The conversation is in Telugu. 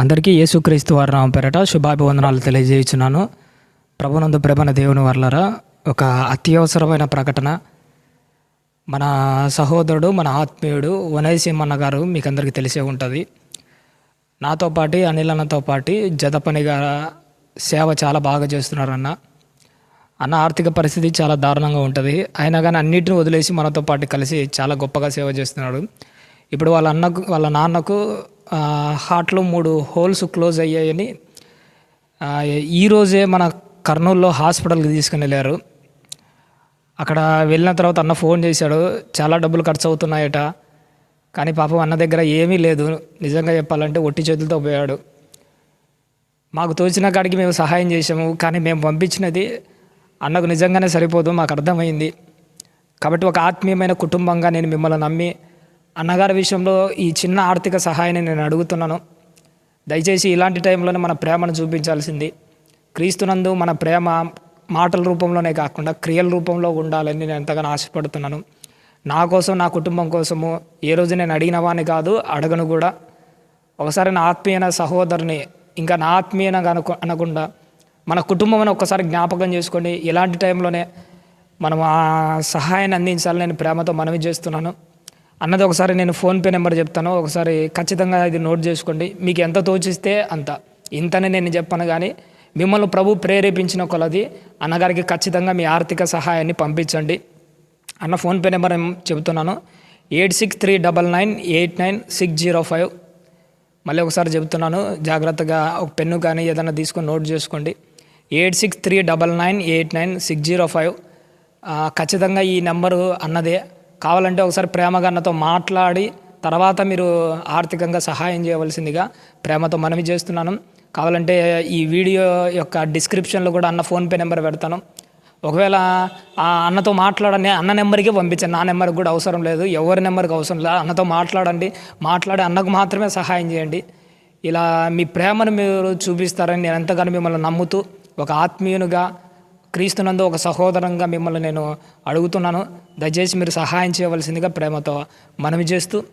అందరికీ యేసుక్రీస్తు వారి నామం పేరట శుభాభివందనాలు తెలియజేయుచున్నాను. ప్రభునందు ప్రభన దేవుని వర్లరా ఒక అత్యవసరమైన ప్రకటన. మన సహోదరుడు మన ఆత్మీయుడు వనయసింహన్న గారు మీకు అందరికీ తెలిసే ఉంటుంది. నాతో పాటు అనిల్ అన్నతో పాటు జత సేవ చాలా బాగా చేస్తున్నారన్న. అన్న ఆర్థిక పరిస్థితి చాలా దారుణంగా ఉంటుంది. అయినా కానీ అన్నిటిని వదిలేసి మనతో పాటు కలిసి చాలా గొప్పగా సేవ చేస్తున్నాడు. ఇప్పుడు వాళ్ళ అన్నకు వాళ్ళ నాన్నకు హార్ట్లో మూడు హోల్స్ క్లోజ్ అయ్యాయని ఈరోజే మన కర్నూలులో హాస్పిటల్కి తీసుకుని వెళ్ళారు. అక్కడ వెళ్ళిన తర్వాత అన్న ఫోన్ చేశాడు చాలా డబ్బులు ఖర్చు అవుతున్నాయట కానీ పాపం అన్న దగ్గర ఏమీ లేదు నిజంగా చెప్పాలంటే ఒట్టి చేతులతో పోయాడు. మాకు తోచిన కాడికి మేము సహాయం చేసాము కానీ మేము పంపించినది అన్నకు నిజంగానే సరిపోదు మాకు అర్థమైంది. కాబట్టి ఒక ఆత్మీయమైన కుటుంబంగా నేను మిమ్మల్ని నమ్మి అన్నగారి విషయంలో ఈ చిన్న ఆర్థిక సహాయాన్ని నేను అడుగుతున్నాను. దయచేసి ఇలాంటి టైంలోనే మన ప్రేమను చూపించాల్సింది. క్రీస్తునందు మన ప్రేమ మాటల రూపంలోనే కాకుండా క్రియల రూపంలో ఉండాలని నేను ఎంతగానో ఆశపడుతున్నాను. నా కోసం నా కుటుంబం కోసము ఏ రోజు నేను అడిగిన వాడిని కాదు అడగను కూడా. ఒకసారి నా ఆత్మీయన సహోదరుని ఇంకా నా ఆత్మీయనగా అనకుండా మన కుటుంబం ఒక్కసారి జ్ఞాపకం చేసుకోండి ఇలాంటి టైంలోనే మనం ఆ సహాయాన్ని అందించాలని నేను ప్రేమతో మనవి చేస్తున్నాను. అన్నది ఒకసారి నేను ఫోన్పే నెంబర్ చెప్తాను. ఒకసారి ఖచ్చితంగా ఇది నోట్ చేసుకోండి. మీకు ఎంత తోచిస్తే అంత. ఇంతనే నేను చెప్పను కానీ మిమ్మల్ని ప్రభు ప్రేరేపించిన కొలది అన్నగారికి ఖచ్చితంగా మీ ఆర్థిక సహాయాన్ని పంపించండి. అన్న ఫోన్పే నెంబర్ చెబుతున్నాను eight six three double nine eight nine six zero five. మళ్ళీ ఒకసారి చెబుతున్నాను జాగ్రత్తగా ఒక పెన్ను కానీ ఏదైనా తీసుకొని నోట్ చేసుకోండి. Eight six three double nine eight nine six zero five. ఖచ్చితంగా ఈ నెంబరు అన్నదే. కావాలంటే ఒకసారి ప్రేమగా అన్నతో మాట్లాడి తర్వాత మీరు ఆర్థికంగా సహాయం చేయవలసిందిగా ప్రేమతో మనవి చేస్తున్నాను. కావాలంటే ఈ వీడియో యొక్క డిస్క్రిప్షన్లో కూడా అన్న ఫోన్పే నెంబర్ పెడతాను. ఒకవేళ ఆ అన్నతో మాట్లాడని అన్న నెంబర్కి పంపించండి. నా నెంబర్కి కూడా అవసరం లేదు. ఎవరి నెంబర్కి అవసరం లేదు. అన్నతో మాట్లాడండి. మాట్లాడి అన్నకు మాత్రమే సహాయం చేయండి. ఇలా మీ ప్రేమను మీరు చూపిస్తారని నేను ఎంతగానో మిమ్మల్ని నమ్ముతూ ఒక ఆత్మీయునిగా క్రీస్తునందు ఒక సహోదరంగా మిమ్మల్ని నేను అడుగుతున్నాను. దయచేసి మీరు సహాయం చేయవలసిందిగా ప్రేమతో మనవి చేస్తూ